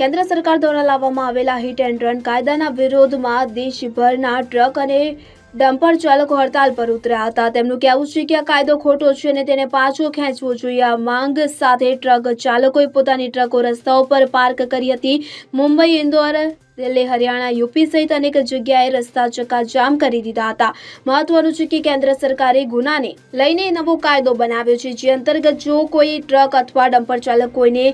કેન્દ્ર સરકાર દ્વારા લાવવામાં આવેલા હિટ એન્ડ રન કાયદાના વિરોધમાં દેશભરના ટ્રક અને ડમ્પર ચાલકો હડતાલ પર ઉતર્યા હતા. તેમનું કહેવું છે કે આ કાયદો ખોટો છે અને તેને પાછો ખેંચવો જોઈએ. આ માંગ સાથે ટ્રક ચાલકોએ પોતાની ટ્રકો રસ્તાઓ પર પાર્ક કરી હતી. મુંબઈ, ઇન્દોર, દિલ્હી, હરિયાણા, યુપી સહિત અનેક જગ્યાએ રસ્તા ચક્કાજામ કરી દીધા હતા. મહત્વનું છે કે કેન્દ્ર સરકારે ગુનાને લઈને નવો કાયદો બનાવ્યો છે, જે અંતર્ગત જો કોઈ ટ્રક અથવા ડમ્પર ચાલક કોઈને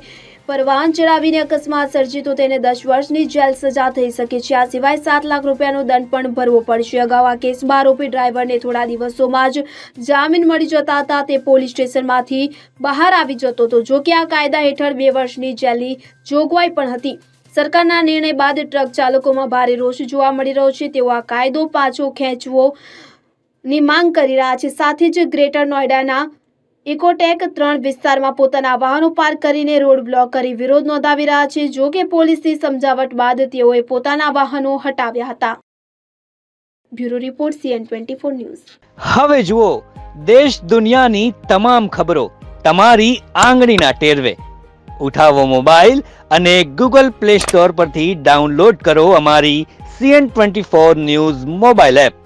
પરવાન ચડાવીને અકસ્માત સર્જી તો તેને દસ વર્ષની જેલ સજા થઈ શકે છે. આ સિવાય સાત લાખ રૂપિયાનો દંડ પણ ભરવો પડશે. અગાઉ આ કેસમાં આરોપી ડ્રાઈવરને થોડા દિવસોમાં જ જામીન મળી જતા હતા. તે પોલીસ સ્ટેશનમાંથી બહાર આવી જતો હતો. જોકે આ કાયદા હેઠળ બે વર્ષની જેલની જોગવાઈ પણ હતી. સરકારના નિર્ણય બાદ ટ્રક ચાલકોમાં ભારે રોષ જોવા મળી રહ્યો છે. તેઓ આ કાયદો પાછો ખેંચવો ની માંગ કરી રહ્યા છે. સાથે જ ગ્રેટર નોઈડાના ઇકોટેક ત્રણ વિસ્તારમાં પોતાના વાહનો પાર્ક કરીને રોડ બ્લોક કરી વિરોધ નોંધાવી રહ્યા છે, જો કે પોલીસની સમજાવટ બાદ તેઓએ પોતાના વાહનો હટાવ્યા હતા. Bureau report CN twenty four news. હવે જુઓ, દેશ દુનિયાની તમામ ખબરો તમારી આંગળીના ટેરવે. ઉઠાવો મોબાઈલ અને ગૂગલ પ્લે સ્ટોર પરથી ડાઉનલોડ કરો અમારી CN twenty four news mobile app.